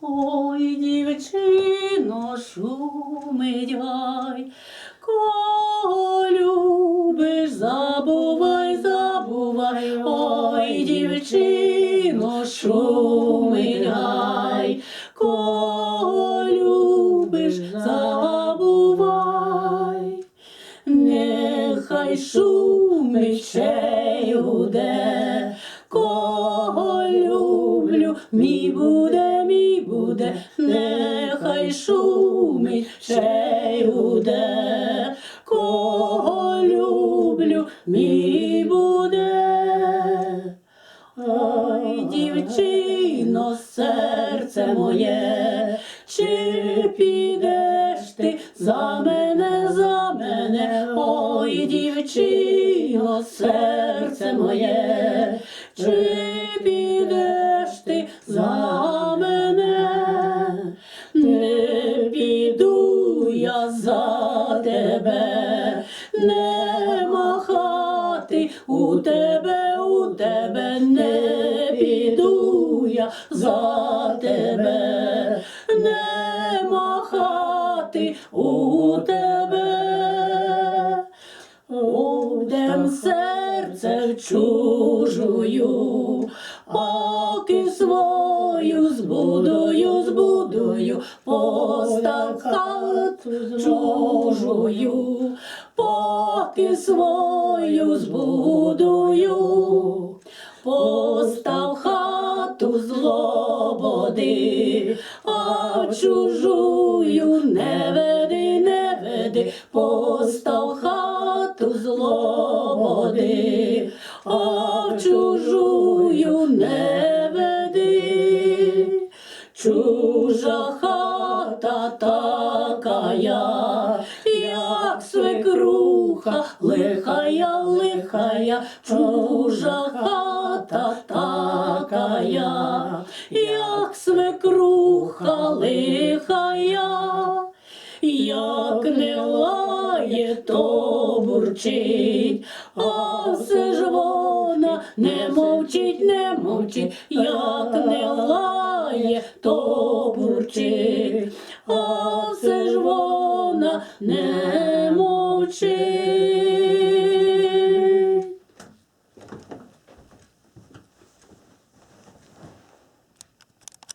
Ой, дівчино, шумить гай, кого любиш, забувай, забувай, ой, дівчино, шумить гай, кого любиш, забувай, нехай шумить ще гуде, буде, нехай шумить ще гуде, кого люблю, мій буде. Ой, дівчино, серце моє, чи підеш ти за мене, за мене, ой, дівчино, серце моє, чи тебе, не махати у тебе, у тебе не піду я за тебе, не махати у тебе. Одем серце чужую, поки свою збудую, збудую, постав хату чужую, поки свою збудую, постав хату злободи, а чужую не веди, не веди, постав хату злободи, а чужую не чужа хата такая, як свекруха, лихая, лихая, чужа хата такая, як свекруха, лихая. Як не лає, то бурчить, а все ж вона не мовчить, не мовчить, як не лає, то бурчить, а все ж вона не мовчить.